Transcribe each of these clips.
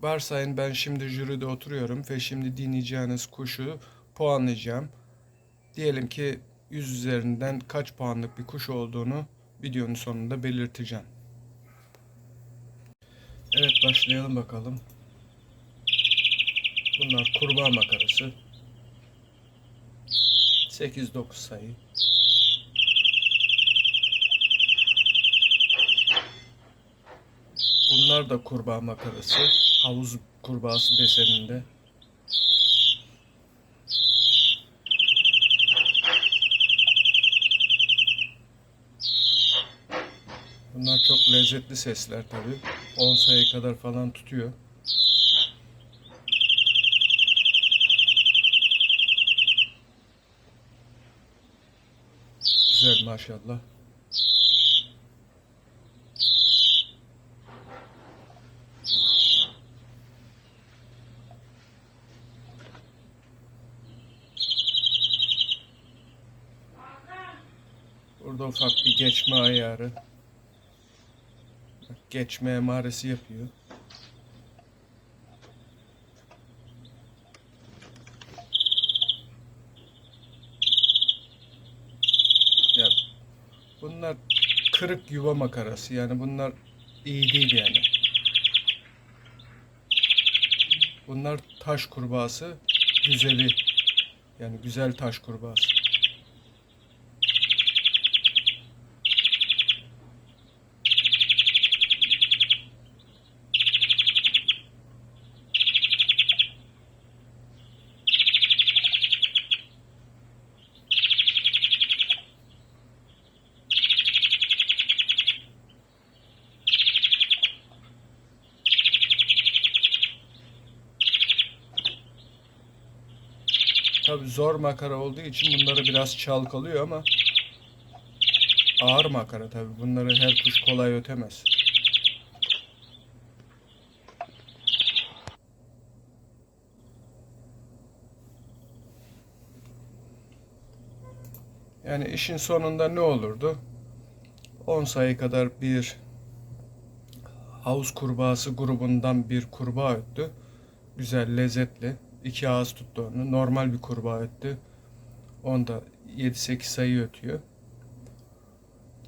Varsayın ben şimdi jüride oturuyorum ve şimdi dinleyeceğiniz kuşu puanlayacağım. Diyelim ki 100 üzerinden kaç puanlık bir kuş olduğunu videonun sonunda belirteceğim. Evet başlayalım bakalım. Bunlar kurbağa makarası. 8-9 sayı. Bunlar da kurbağa makarası. Havuz kurbağası deseninde. Bunlar çok lezzetli sesler tabi. 10 sayı kadar falan tutuyor. Güzel maşallah. Burada ufak bir geçme ayarı. Geçme emaresi yapıyor. Ya bunlar kırık yuva makarası yani bunlar iyi değil yani. Bunlar taş kurbağası güzeli. Yani güzel taş kurbağası. Tabi zor makara olduğu için bunları biraz çalkalıyor ama ağır makara tabi. Bunları her kuş kolay ötemez. Yani işin sonunda ne olurdu? 10 sayı kadar bir havuz kurbağası grubundan bir kurbağa öttü. Güzel, lezzetli. İki ağız tuttu onu. Normal bir kurbağa öttü. Onda 7-8 sayı ötüyor.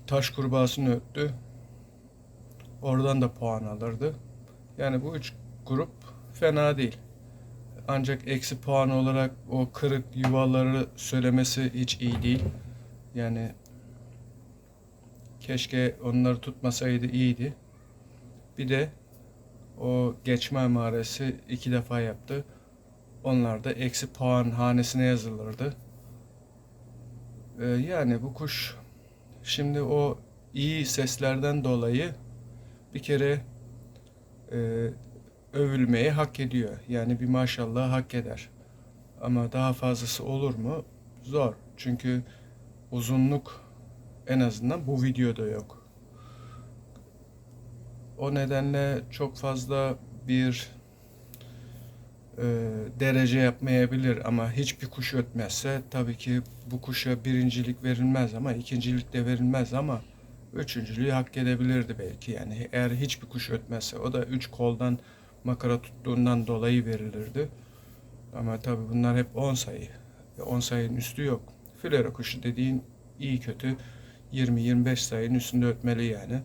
Taş kurbağasını öttü. Oradan da puan alırdı. Yani bu üç grup fena değil. Ancak eksi puan olarak o kırık yuvaları söylemesi hiç iyi değil. Yani keşke onları tutmasaydı iyiydi. Bir de o geçme emaresi iki defa yaptı. Onlar da eksi puan hanesine yazılırdı. Ee, yani bu kuş şimdi o iyi seslerden dolayı bir kere e, övülmeyi hak ediyor. Yani bir maşallah hak eder. Ama daha fazlası olur mu? Zor. Çünkü uzunluk en azından bu videoda yok. O nedenle çok fazla bir derece yapmayabilir ama hiçbir kuş ötmezse tabii ki bu kuşa birincilik verilmez ama ikincilik de verilmez ama üçüncülüğü hak edebilirdi belki yani eğer hiçbir kuş ötmezse o da üç koldan makara tuttuğundan dolayı verilirdi. Ama tabii bunlar hep 10 sayı. 10 sayının üstü yok. Filero kuşu dediğin iyi kötü 20-25 sayının üstünde ötmeli yani.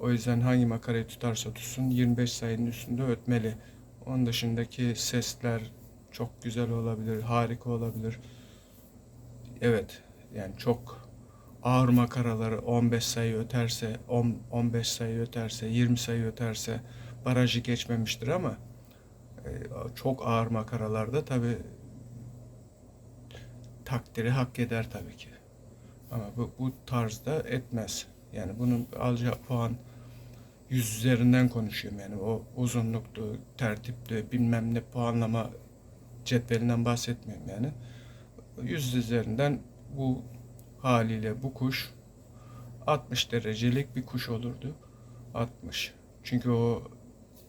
O yüzden hangi makarayı tutarsa tutsun 25 sayının üstünde ötmeli. Onun dışındaki sesler çok güzel olabilir, harika olabilir. Evet, yani çok ağır makaraları 15 sayı öterse, 10, 15 sayı öterse, 20 sayı öterse barajı geçmemiştir ama e, çok ağır makaralarda tabi takdiri hak eder tabii ki. Ama bu, bu tarzda etmez. Yani bunun alacağı puan 100 üzerinden konuşuyorum yani o uzunluktu, tertipti, bilmem ne puanlama cetvelinden bahsetmiyorum yani. 100 üzerinden bu haliyle bu kuş 60 derecelik bir kuş olurdu. 60. Çünkü o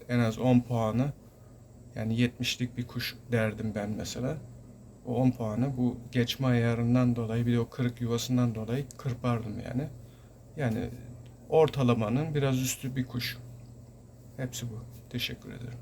en az 10 puanı yani 70'lik bir kuş derdim ben mesela. O 10 puanı bu geçme ayarından dolayı bir de o kırık yuvasından dolayı kırpardım yani. Yani ortalamanın biraz üstü bir kuş. Hepsi bu. Teşekkür ederim.